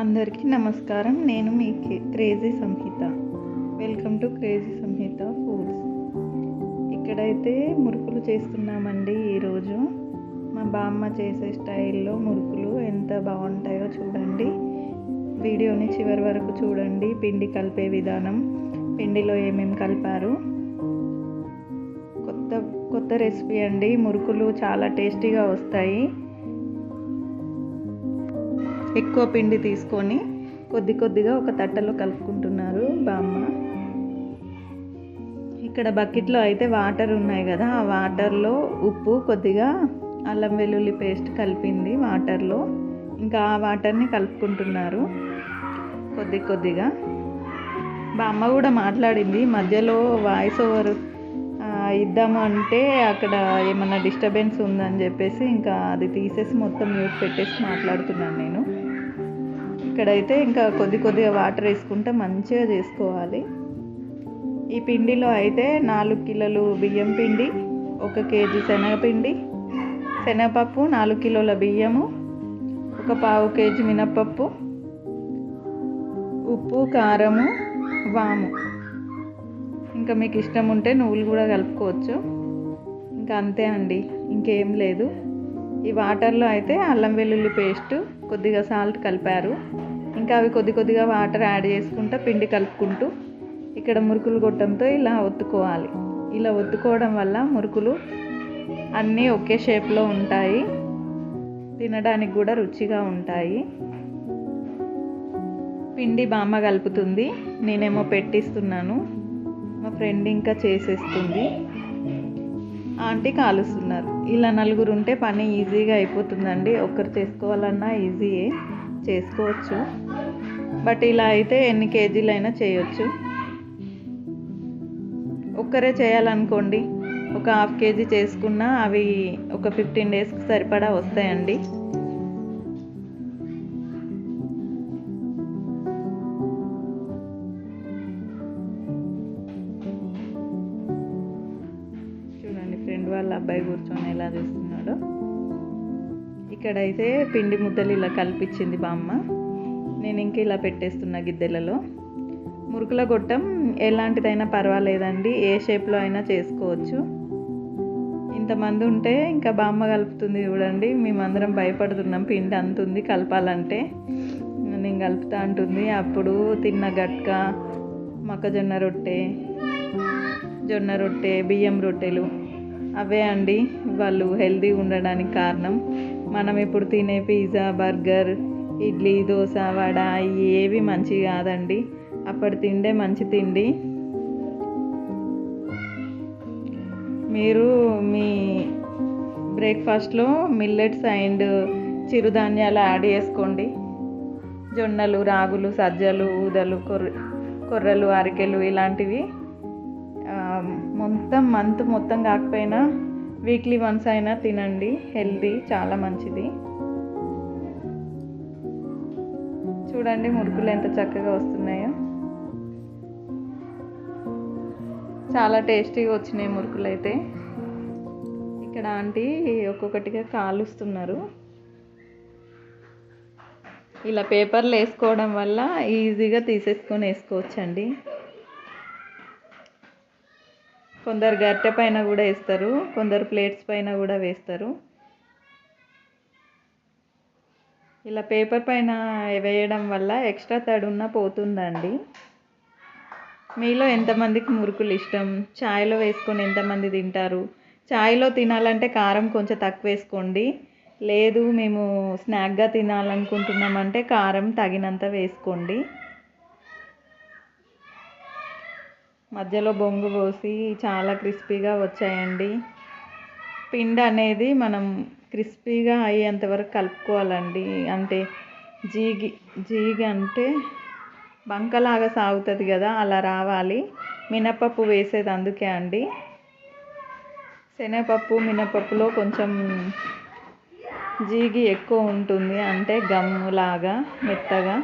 అందరికీ నమస్కారం. నేను మీ crazy Samhitha. Welcome to crazy Samhitha foods. ఇక్కడైతే మురుకులు చేస్తున్నామండి ఈరోజు. మా బామ్మ చేసే స్టైల్లో మురుకులు ఎంత బాగుంటాయో చూడండి. వీడియోని చివరి వరకు చూడండి పిండి కలిపే విధానం. పిండిలో ఏమేమి కలిపారు? కొత్త కొత్త రెసిపీ అండి. మురుకులు చాలా టేస్టీగా వస్తాయి. ఎక్కువ పిండి తీసుకొని కొద్ది కొద్దిగా ఒక తట్టలో కలుపుకుంటున్నారు బామ్మ ఇక్కడ బకెట్లో అయితే వాటర్ ఉన్నాయి కదా ఆ వాటర్లో ఉప్పు కొద్దిగా అల్లం వెల్లుల్లి పేస్ట్ కలిపింది వాటర్లో. ఇంకా ఆ వాటర్ని కలుపుకుంటున్నారు కొద్ది కొద్దిగా. బామ్మ కూడా మాట్లాడింది మధ్యలో వాయిస్ ఓవర్ ఇద్దాము అంటే అక్కడ ఏమన్నా డిస్టర్బెన్స్ ఉందని చెప్పేసి ఇంకా అది తీసేసి మొత్తం మ్యూట్ పెట్టేసి మాట్లాడుతున్నాను నేను. ఇక్కడైతే ఇంకా కొద్ది కొద్దిగా వాటర్ వేసుకుంటే మంచిగా చేసుకోవాలి. ఈ పిండిలో అయితే నాలుగు కిలోలు బియ్యం పిండి ఒక కేజీ శనగపిండి శనగపప్పు నాలుగు కిలోల బియ్యము ఒక పావు కేజీ మినప్పప్పు ఉప్పు కారము వాము. ఇంకా మీకు ఇష్టం ఉంటే నువ్వులు కూడా కలుపుకోవచ్చు. ఇంకా అంతే అండి ఇంకేం లేదు. ఈ వాటర్లో అయితే అల్లం వెల్లుల్లి పేస్ట్ కొద్దిగా సాల్ట్ కలిపారు. ఇంకా అవి కొద్ది కొద్దిగా వాటర్ యాడ్ చేసుకుంటూ పిండి కలుపుకుంటూ ఇక్కడ మురుకులు గొట్టంతో ఇలా ఒత్తుకోవాలి. ఇలా ఒత్తుకోవడం వల్ల మురుకులు అన్నీ ఒకే షేప్లో ఉంటాయి. తినడానికి కూడా రుచిగా ఉంటాయి. పిండి బామ్మ కలుపుతుంది. నేనేమో పెట్టిస్తున్నాను. మా ఫ్రెండ్ ఇంకా చేసేస్తుంది. ఆంటీ కాలుస్తున్నారు. ఇలా నలుగురు ఉంటే పని ఈజీగా అయిపోతుందండి. ఒకరు చేసుకోవాలన్నా ఈజీయే. చేసుకోవచ్చు. బట్ ఇలా అయితే ఎన్ని కేజీలైనా చేయొచ్చు. ఒక్కరే చేయాలనుకోండి ఒక హాఫ్ కేజీ చేసుకున్నా అవి ఒక ఫిఫ్టీన్ డేస్కి సరిపడా వస్తాయండి. చూడండి ఫ్రెండ్ వాళ్ళ అబ్బాయి కూర్చొని ఎలా చేస్తుంది ఇక్కడైతే పిండి ముద్దలు ఇలా కల్పించింది బామ్మ నేను ఇంకా ఇలా పెట్టేస్తున్నా గిద్దెలలో. మురుకుల గొట్టం ఎలాంటిదైనా పర్వాలేదండి ఏ షేప్లో అయినా చేసుకోవచ్చు. ఇంతమంది ఉంటే ఇంకా బామ్మ కలుపుతుంది చూడండి. మేమందరం భయపడుతున్నాం పిండి అంతుంది కలపాలంటే. నేను కలుపుతా అంటుంది. అప్పుడు తిన్న గట్క మొక్కజొన్న రొట్టె జొన్న రొట్టె బియ్యం రొట్టెలు అవే అండి. వాళ్ళు హెల్తీ ఉండడానికి కారణం. మనం ఇప్పుడు తినే పిజ్జా బర్గర్ ఇడ్లీ దోశ వడ ఇవి ఏవి మంచి కాదండి. అప్పటి తిండే మంచి తిండి. మీరు మీ బ్రేక్ఫాస్ట్లో మిల్లెట్స్ అండ్ చిరుధాన్యాలు యాడ్ చేసుకోండి. జొన్నలు రాగులు సజ్జలు ఊదలు కొర్ర కొర్రలు అరికెలు ఇలాంటివి. మొత్తం మంత్ మొత్తం కాకపోయినా వీక్లీ వన్స్ అయినా తినండి. హెల్దీ చాలా మంచిది. చూడండి మురుకులు ఎంత చక్కగా వస్తున్నాయో. చాలా టేస్టీగా వచ్చినాయి మురుకులు అయితే. ఇక్కడ ఆంటీ ఒక్కొక్కటిగా కాలుస్తున్నారు. ఇలా పేపర్లు వేసుకోవడం వల్ల ఈజీగా తీసేసుకొని వేసుకోవచ్చండి. కొందరు గట్టె పైన కూడా వేస్తారు కొందరు ప్లేట్స్ పైన కూడా వేస్తారు. ఇలా పేపర్ పైన వేయడం వల్ల ఎక్స్ట్రా తడున్న పోతుందండి. మీలో ఎంతమందికి మురుకులు ఇష్టం? చాయ్లో వేసుకొని ఎంతమంది తింటారు? చాయ్లో తినాలంటే కారం కొంచెం తక్కువ వేసుకోండి లేదు మేము స్నాక్గా తినాలనుకుంటున్నామంటే కారం తగినంత వేసుకోండి. మధ్యలో బొంగు పోసి చాలా క్రిస్పీగా వచ్చాయండి. పిండి అనేది మనం క్రిస్పీగా అయ్యేంత వరకు కలుపుకోవాలండి. అంటే జీగి జీగి అంటే బంకలాగా సాగుతుంది కదా అలా రావాలి. మినపప్పు వేసేది అందుకే అండి. శనగపప్పు మినపప్పులో కొంచెం జీగి ఎక్కువ ఉంటుంది. అంటే గమ్ములాగా మెత్తగా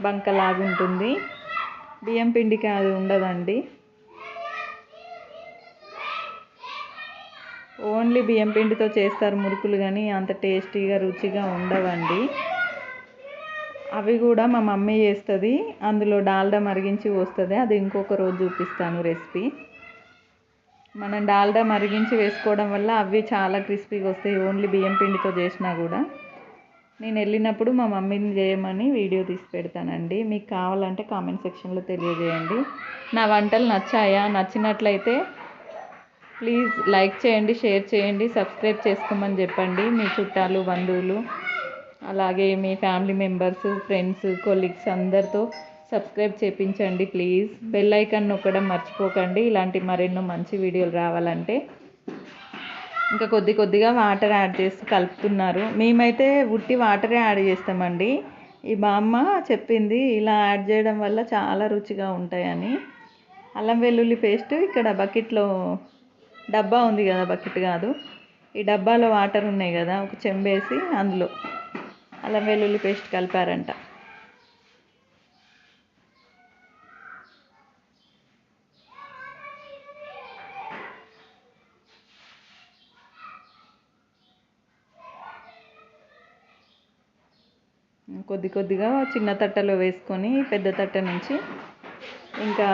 బంకలాగా ఉంటుంది బియ్యం పిండికి అది ఉండదండి. ఓన్లీ బియ్యం పిండితో చేస్తారు మురుకులు కానీ అంత టేస్టీగా రుచిగా ఉండవండి. అవి కూడా మా మమ్మీ చేస్తుంది. అందులో డాల్డా మరిగించి వస్తుంది అది ఇంకొక రోజు చూపిస్తాను రెసిపీ. మనం డాల్డా మరిగించి వేసుకోవడం వల్ల అవి చాలా క్రిస్పీగా వస్తాయి. ఓన్లీ బియ్యం పిండితో చేసినా కూడా. నేను వెళ్ళినప్పుడు మా మమ్మీని చేయమని వీడియో తీసి పెడతానండి. మీకు కావాలంటే కామెంట్ సెక్షన్లో తెలియజేయండి. నా వంటలు నచ్చాయా? నచ్చినట్లయితే ప్లీజ్ లైక్ చేయండి షేర్ చేయండి సబ్స్క్రైబ్ చేసుకోమని చెప్పండి. మీ చుట్టాలు బంధువులు అలాగే మీ ఫ్యామిలీ మెంబర్స్ ఫ్రెండ్స్ కొలీగ్స్ అందరితో సబ్స్క్రైబ్ చేయించండి ప్లీజ్. బెల్ ఐకాన్ నొక్కడం మర్చిపోకండి. ఇలాంటి మరెన్నో మంచి వీడియోలు రావాలంటే ఇంకా కొద్ది కొద్దిగా వాటర్ యాడ్ చేసి కలుపుతున్నారు. మేమైతే ఉట్టి వాటరే యాడ్ చేస్తామండి. ఈ బామ్మ చెప్పింది ఇలా యాడ్ చేయడం వల్ల చాలా రుచిగా ఉంటాయని. అల్లం వెల్లుల్లి పేస్ట్ ఇక్కడ బకెట్లో డబ్బా ఉంది కదా బకెట్ కాదు. ఈ డబ్బాలో వాటర్ ఉన్నాయి కదా ఒక చెంబేసి అందులో అల్లం వెల్లుల్లి పేస్ట్ కలిపారంట. కొద్ది కొద్దిగా చిన్న తట్టలో వేసుకొని పెద్ద తట్ట నుంచి ఇంకా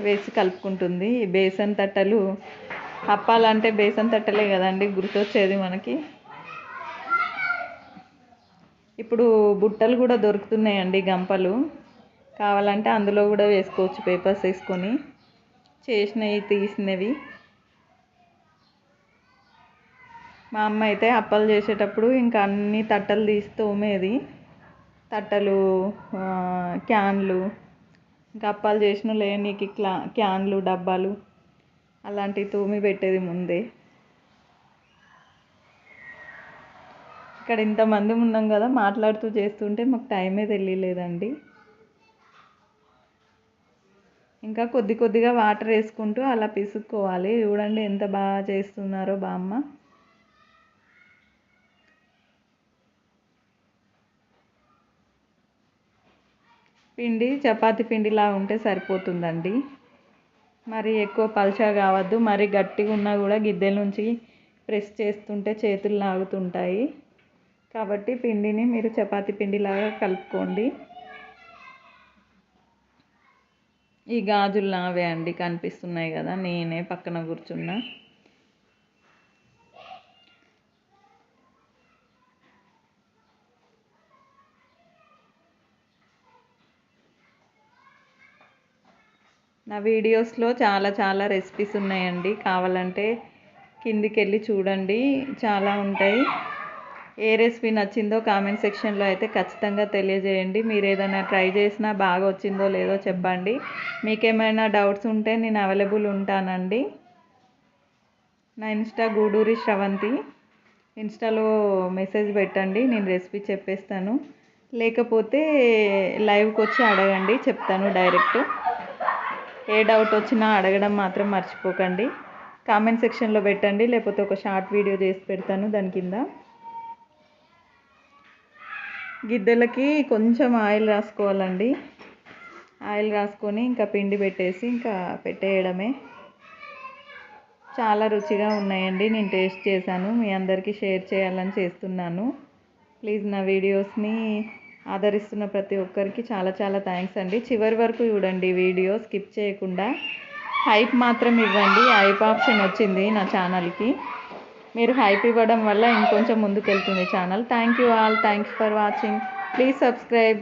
వేసి కలుపుకుంటుంది. ఈ బేసన్ తట్టలు అప్పాలంటే బేసన్ తట్టలే కదండి గుర్తొచ్చేది మనకి. ఇప్పుడు బుట్టలు కూడా దొరుకుతున్నాయండి గంపలు. కావాలంటే అందులో కూడా వేసుకోవచ్చు పేపర్స్ వేసుకొని. చేసినవి తీసినవి. మా అమ్మ అయితే అప్పాలు చేసేటప్పుడు ఇంకా అన్ని తట్టలు తీసి తోమేది. తట్టలు క్యాన్లు ఇంకా అప్పాలు చేసిన లేనికి క్లా క్యాన్లు డబ్బాలు అలాంటివి తోమి పెట్టేది ముందే. ఇక్కడ ఇంతమంది ఉన్నాం కదా మాట్లాడుతూ చేస్తుంటే మాకు టైమే తెలియలేదండి. ఇంకా కొద్ది కొద్దిగా వాటర్ వేసుకుంటూ అలా పిసుక్కోవాలి. చూడండి ఎంత బాగా చేస్తున్నారో బామ్మ. పిండి చపాతి పిండిలా ఉంటే సరిపోతుందండి. మరి ఎక్కువ పల్చగా కావద్దు. మరి గట్టిగా ఉన్నా కూడా గిద్దెల నుంచి ప్రెస్ చేస్తుంటే చేతులు లాగుతుంటాయి. కాబట్టి పిండిని మీరు చపాతి పిండిలాగా కలుపుకోండి. ఈ గాజులు నావే అండి. కనిపిస్తున్నాయి కదా. నేనే పక్కన కూర్చున్నా. నా వీడియోస్లో చాలా చాలా రెసిపీస్ ఉన్నాయండి. కావాలంటే కిందికి వెళ్ళి చూడండి. చాలా ఉంటాయి. ఏ రెసిపీ నచ్చిందో కామెంట్ సెక్షన్లో అయితే ఖచ్చితంగా తెలియజేయండి. మీరు ఏదైనా ట్రై చేసినా బాగా వచ్చిందో లేదో చెప్పండి. మీకేమైనా డౌట్స్ ఉంటే నేను అవైలబుల్ ఉంటానండి. నా ఇన్స్టా గూడూరి శ్రవంతి. ఇన్స్టాలో మెసేజ్ పెట్టండి. నేను రెసిపీ చెప్పేస్తాను. లేకపోతే లైవ్కి వచ్చి అడగండి. చెప్తాను డైరెక్ట్ ఏ డౌట్ వచ్చినా అడగడం మాత్రం మర్చిపోకండి. కామెంట్ సెక్షన్లో పెట్టండి లేకపోతే ఒక షార్ట్ వీడియో చేసి పెడతాను దాని కింద. గిద్దెలకి కొంచెం ఆయిల్ రాసుకోవాలండి. ఆయిల్ రాసుకొని ఇంకా పిండి పెట్టేసి ఇంకా పెట్టేయడమే. చాలా రుచిగా ఉన్నాయండి నేను టేస్ట్ చేశాను. మీ అందరికీ షేర్ చేయాలని చేస్తున్నాను. ప్లీజ్ నా వీడియోస్ని ఆదరిస్తున్న ప్రతి ఒక్కరికి చాలా చాలా థ్యాంక్స్ అండి. చివరి వరకు చూడండి వీడియో స్కిప్ చేయకుండా. హైప్ మాత్రం ఇవ్వండి. హైప్ ఆప్షన్ వచ్చింది నా ఛానల్కి మీరు హైప్ ఇవ్వడం వల్ల ఇంకొంచెం ముందుకు వెళ్తుంది channel thank you all thanks for watching please subscribe